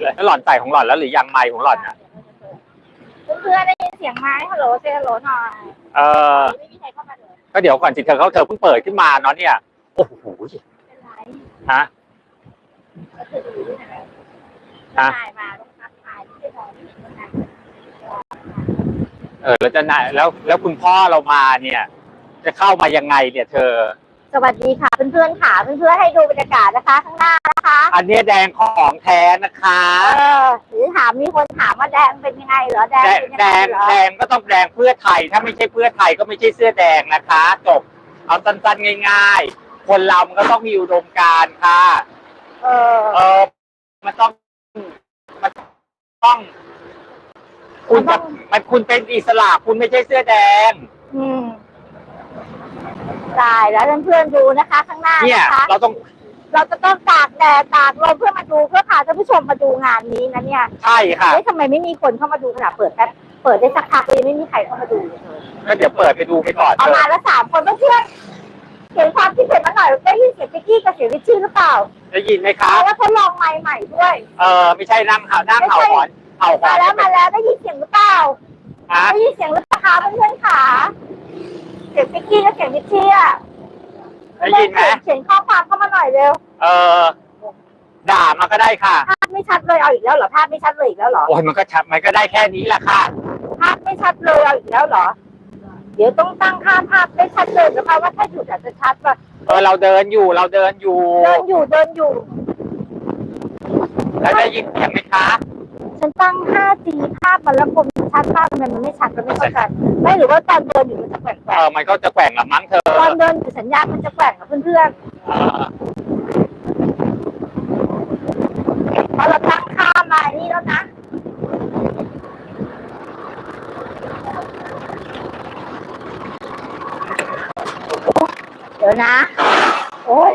แล้วหล่อนใส่ของหล่อนแล้วหรือยังไมค์ของหล่อนอะ เพื่อนๆได้ยินเสียงไหมฮัลโหลเซฮัลโหลหน่อยเออไม่มีใครเข้ามาเลยก็เดี๋ยวก่อนสิเธอเขาเธอเพิ่งเปิดขึ้นมาเนาะเนี่ย โอ้โหเป็นไรฮะ ก็คือดูด้วยนะฮะ ถ่ายมาต้องทักทายที่จะมองไม่เห็นคนนั้นเออแล้วจะไหนแล้วแล้วคุณพ่อเรามาเนี่ย จะเข้ามายังไงเนี่ย เธอ สวัสดีค่ะเพื่อนๆค่ะเพื่อนๆให้ดูบรรยากาศนะคะ ข้างหน้านะคะ อันเนี้ยแดงของแท้นะคะเออหรือถามมีคนถามว่าแดงเป็นยังไงเหรอแดงแดงเป็นยังแดไงงเหรอแดงก็ต้องแดงเพื่อไทย ถ้าไม่ใช่เพื่อไทยก็ไม่ใช่เสื้อแดงนะคะจบเอาสั้นๆง่าย ๆ คนเรามันก็ต้องมีอุดมการณ์ค่ะ เออเออมันต้องมันต้อง คุณจะมันคุณเป็นอิสระคุณไม่ใช่เสื้อแดงอืมตายแล้วเพื่อนๆดูนะคะ ข้างหน้าเนี่ย นะคะเราต้อง เราจะต้องตากแดดตากลมเพื่อมาดูเพื่อพาท่านผู้ชมมาดูงานนี้นะเนี่ยใช่ค่ะเฮ้ยทำไมไม่มีคนเข้ามาดูขนาดเปิดแป๊บเปิดได้สักพักเลยงไม่มีใครเข้ามาดูเลยก็เดี๋ยวเปิดไปดูไปก่อนเอาเถมาอะแล้วสามคนเพื่อนๆเขียนความคิดเห็นมาหน่อยได้ยินเสียงพิกกี้กับเสียงวิชชี่หรือเปล่าได้ยินไหมเพคะราะว่าทดลองไมค์ใหม่ด้วย เออไม่ใช่นั่งเห่านั่งเห่าหอนเห่าหอมานแล้วมาแล้วได้ยินเสียงหรือเปล่าฮะได้ยินเสียงหรือเปล่าคะเพื่อนๆขาเสียงพิกกี้กับเสียงวิชชี่อะ ได้ยินไหมเขียนข้อความเข้ามาหน่อยเร็วเออด่ามาก็ได้ค่ะภาพไม่ชัดเลยเอาอีกแล้วเหรอภาพไม่ชัดเลยอีกแล้วเหรอโอ้ยมันก็ชัดมันก็ได้แค่นี้แหละค่ะ ภาพไม่ชัดเลยเอาอีกแล้วเหรอ เดี๋ยวต้องตั้งค่าภาพได้ชัดเลยนะคะว่าถ้าหยุดอาจจะชัดว่าเออเราเดินอยู่เราเดินอยู่ เดินอยู่เดินอยู่ แล้วได้ยินเสียงไหมคะ ฉันตั้ง 5G ภาพมันแล้วคมชัดมากทำไมมันไม่ชัดก็ไม่เข้าใจไม่หรือว่าตอนเดินอยู่มันจะแกว่งเออมันก็จะแกว่งละมั้งเธอๆตอนเดินอยู่สัญญาณมันจะแกว่งกับเพื่อนเออๆพอเราตั้งค่ามานี่แล้วนะเดี๋ยวนะ โอ้ย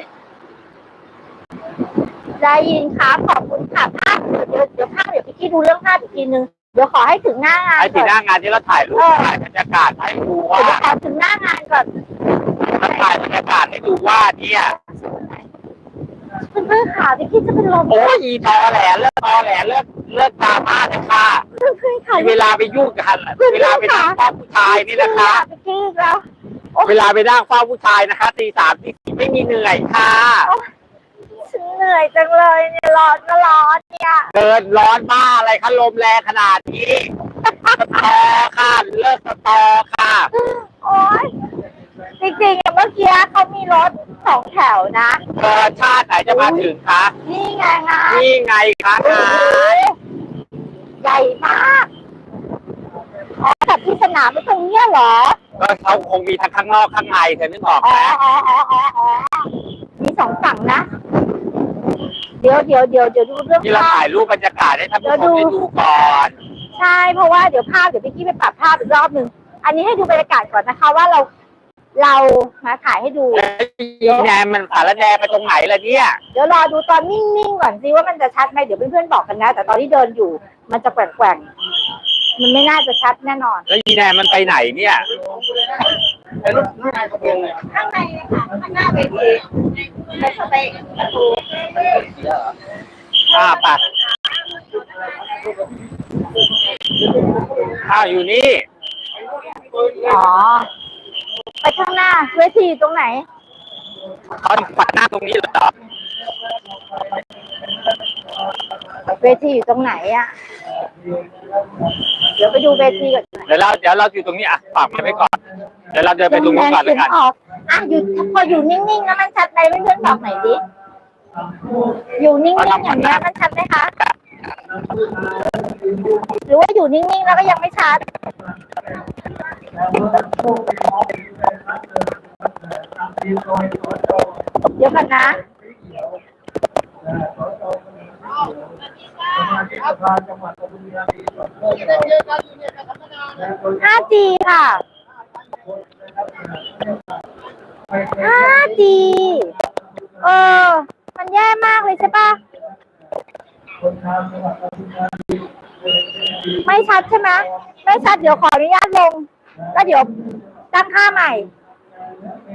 ได้ยินครับขอบคุณค่ะภาพ เดี๋ยวเดี๋ยวภาพเดี๋ยวพี่กี้ดูเรื่องภาพอีกทีนึงเดี๋ยวขอให้ถึงหน้างานไอ้ที่ก่อนหน้างานที่เราถ่ายรูปถ่ายบรรยากาศให้ดูเดี๋ว่ายวขอถึงหน้างานก่อนเราถ่ายบรรยากาศให้ดูว่าเนี่ย เพื่อนๆค่ะพี่กี้จะเป็นลมโอ้ยอีตอแหลเลิกตอแหลเลิกเลิกดราม่าเลยค่ะเพื่อนๆค่ะเวลาไปยุ่งกันเวลาไปนั่งเฝ้าผู้ชายนี่นะคะ พี่กี้อีกแล้ว เวลาไปนั่งเฝ้าผู้ชายนะคะตีสามตีสี่ไม่มีเหนื่อยค่ะ ฉันเหนื่อยจังเลยเนี่ยร้อนก็ร้อน เนี่ยเดินร้อนบ้าอะไรคะลมแรงขนาดนี้สตอค่ะเลิกสตอค่ะโอ๊ย จริงๆอะเมื่อกี้เขามีรถสองแถวนะ เออชาติไหนจะมาถึงคะนี่ไงงานนี่ไงคะโอ้งาโหนใหญ่มากอ๋อกับที่สนามไม่ตรงเนี้ยเหรอ ก็เขาคงมีทั้งข้างนอกข้างในเธอนึกออกอ๋ไหอมอ๋ออ๋ออ๋ออ๋อมีสองฝั่งนะ เดี๋ยวเดี๋ยวเดี๋ยวเดี๋ยวดูเรื่องที่เราภาพ ถ่ายรูปบรรยากาศให้ท่านผู้ชมเดี๋ได้ยวดูดูก่อน ใช่เพราะว่าเดี๋ยวภาพเดี๋ยวพี่กี้ไปปรับภาพอีกรอบหนึ่งอันนี้ให้ดูบรรยากาศก่อนนะคะว่าเราเรามาถ่ายให้ดู แล้วยีแนมมันสารแนไปตรงไหนล่ะเนี่ย เดี๋ยวรอดูตอนนิ่งๆก่อนสิว่ามันจะชัดไหมเดี๋ยวเพื่อนๆบอกกันนะ แต่ตอนที่เดินอยู่ มันจะแกว่งๆมันไม่น่าจะชัดแน่นอน แล้วยีแนมมันไปไหนเนี่ย ข้างในเลยค่ะข้างหน้าเวที ไปเข้าไปประตูอ่าปะอ้าวอยู่นี่ อ๋อ ไปข้างหน้าเวทีอยู่ตรงไหน เขาปัดหน้าตรงนี้เหรอเวทีอยู่ตรงไหนอะ เดี๋ยวไปดูเวทีก่อนเดี๋ยวเราเดี๋ยวเราอยู่ตรงนี้อะฝากมันไว้ก่อน เดี๋ยวเราเดินไปตรงนู้นก่อนแล้วกัน ออก อะอยู่พออยู่นิ่งๆแล้วมันชัดไหมเพื่อนๆบอกหน่อยดิอยู่นิ่งๆอย่างเงี้ยมันชัดไหมคะ หรือว่าอยู่นิ่งๆแล้วก็ยังไม่ชัด เดี๋ยวกันนะ 5G ค่ะ 5G เออ มันแย่มากเลยใช่ปะไม่ชัดใช่ไหมไม่ชัดเดี๋ยวขออนุญาตลง แล้วเดี๋ยวตั้งค่าใหม่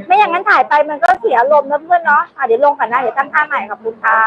ไม่อย่างนั้นถ่ายไปมันก็เสียลมนะเพื่อนเนาะอะเดี๋ยวลงก่อนนะเดี๋ยวตั้งค่าใหม่ขอบคุณค่ะ